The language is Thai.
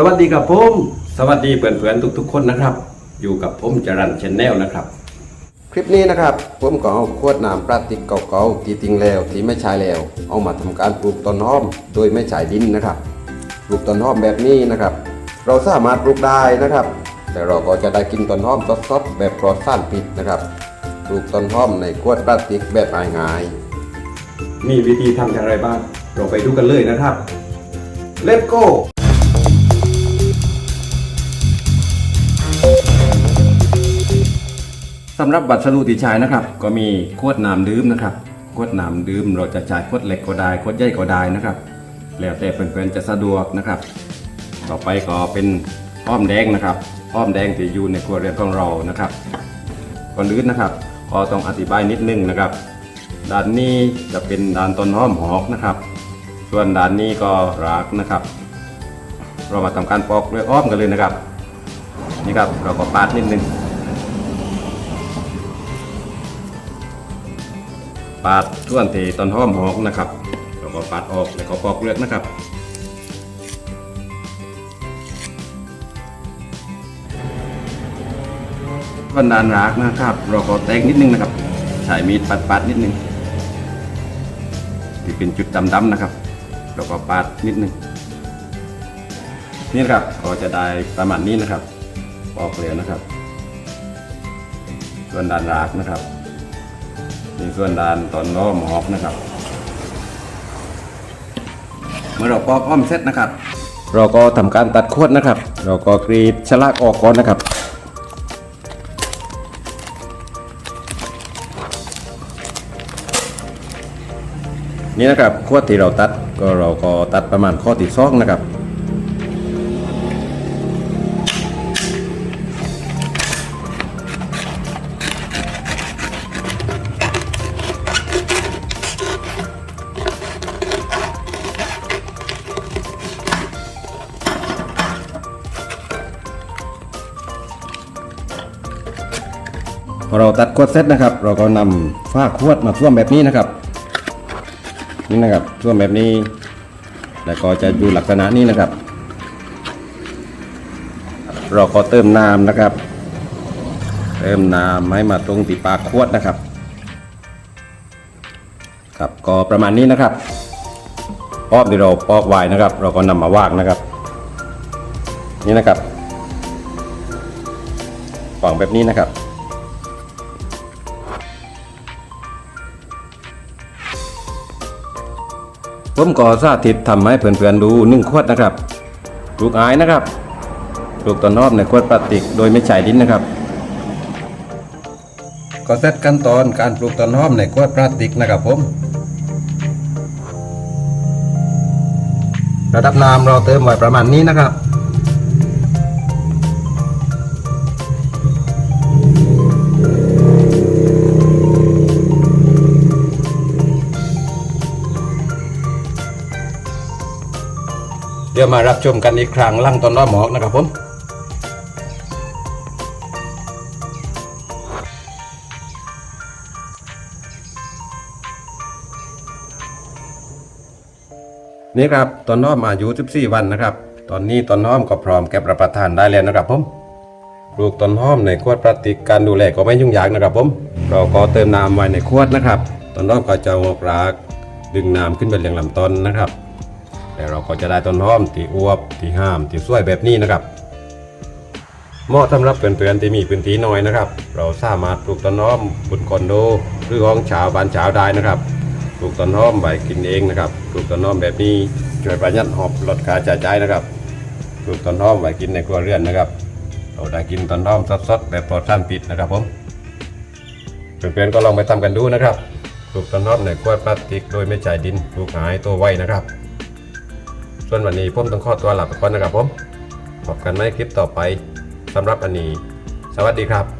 สวัสดีครับผมสวัสดีเพื่อนๆทุก ๆ คนนะครับ อยู่กับผมจรันชแนลนะครับ คลิปนี้นะครับ ผมก็เอาขวดน้ำพลาสติกเก่าๆที่ทิ้งแล้วที่ไม่ใช้แล้ว เอามาทำการปลูกต้นหอม โดยไม่ใช้ดินนะครับปลูกต้นหอมแบบนี้นะครับ เราสามารถปลูกได้นะครับ แต่เราก็จะได้กินต้นหอมสดๆแบบปลอดสารพิษนะครับปลูกต้นหอมในขวดพลาสติกแบบง่ายมีวิธีทำอย่างไรบ้างเราไปดูกันเลยนะครับ Let's go สำหรับบัตรสรุติชายนะครับ ก็มีขวดน้ำดื่มนะครับขวดน้ำดื่มเราจะใช้ขวดเหล็กก็ได้ขวดใหญ่ก็ได้นะครับ แล้วแต่เพื่อนๆจะสะดวกนะครับ ต่อไปก็เป็นอ้อมแดงนะครับอ้อมแดงที่อยู่ในครัวเรือนของเรานะครับก่อนอื่นนะครับก็ต้องอธิบายนิดนึงนะครับด้านนี้จะเป็นด้านต้นหอมหอกนะครับ ส่วนด้านนี้ก็รากนะครับ เรามาทำการปอกด้วยอ้อมกันเลยนะครับ นี่ครับเราก็ปาดนิดนึง ปาดส่วนที่ต้นหอมหอกนะครับเราก็ปาดออกแล้วก็ปอกเลือกนะครับส่วนดานรากนะครับ เราก็แตกนิดนึงนะครับใช้มีดปัดๆนิดนึงที่เป็นจุดดำๆนะครับ เราก็ปาดนิดนึงนี่นครับก็จะได้ประมาณนี้นะครับปอกเลยนะครับ ส่วนด้านรากนะครับ นี่ส่วนด้านตอนล้อหมอกนะครับ เมื่อเราปอกอ้อมเสร็จนะครับ เราก็ทำการตัดขวดนะครับ เราก็กรีดฉลากออกก่อนนะครับนี่นะครับขวดที่เราตัดก็เราก็ตัดประมาณข้อที่สองนะครับ พอเราตัดขวดเสร็จนะครับ เราก็นำฝ้าขวดมาท่วมแบบนี้นะครับ นี่นะครับท่วมแบบนี้ แล้วก็จะอยู่ลักษณะนี้นะครับ เราก็เติมน้ำนะครับ เติมน้ำให้มาตรงตีปากขวดนะครับ ครับก็ประมาณนี้นะครับอ้อมที่เราปอกไว้นะครับ เราก็นำมาวางนะครับ นี่นะครับฝังแบบนี้นะครับ ผมก่อสาธิตทำให้เพื่อนๆดูนึ่งขวดนะครับปลูกอายนะครับปลูกต้นหอมในขวดพลาสติกโดยไม่ใช้ดินนะครับ ก็เสร็จขั้นตอนการปลูกต้นหอมในขวดพลาสติกนะครับผม ระดับน้ำเราเติมไว้ประมาณนี้นะครับ ดี๋ยวมารับชมกันอีกครั้งลั่งต้นน้อหมอกนะครับผมนี่ครับต้นน้อมอายุ14 วันนะครับ ตอนนี้ต้นน้อมก็พร้อมแก็บรับประทานได้แล้วนะครับผมปลูกต้นหอมในขวดพลาสติกการดูแลก็ไม่ยุ่งยากนะครับผมเราก็เติมน้ำไว้ในขวดนะครับต้นน้อมก็จะออกราก ดึงน้ำขึ้นไปเลี้ยงลำต้นนะครับ แล้วเราก็จะได้ต้นหอมที่อวบที่ห้ามที่สวยแบบนี้นะครับเหมาะสำหรับเพื่อนๆที่มีพื้นที่น้อยนะครับ เราสามารถปลูกต้นหอมบนคอนโดหรือห้องเช้าบ้านเช้าได้นะครับปลูกต้นหอมไว้กินเองนะครับปลูกต้นหอมแบบนี้ช่วยประหยัดหอบลดค่าใช้จ่ายนะครับปลูกต้นหอมไว้กินในครัวเรือนนะครับเราได้กินต้นหอมสดๆแบบปลอดสารพิษนะครับผมเพื่อนๆก็ลองไปทำกันดูนะครับปลูกต้นหอมในขวดพลาสติกโดยไม่ใช้ดินปลูกหายตัวไวนะครับ ส่วนวันนี้ผมต้องขอตัวลาไปก่อนนะครับผมพบกันในคลิปต่อไปสำหรับอันนี้ สวัสดีครับ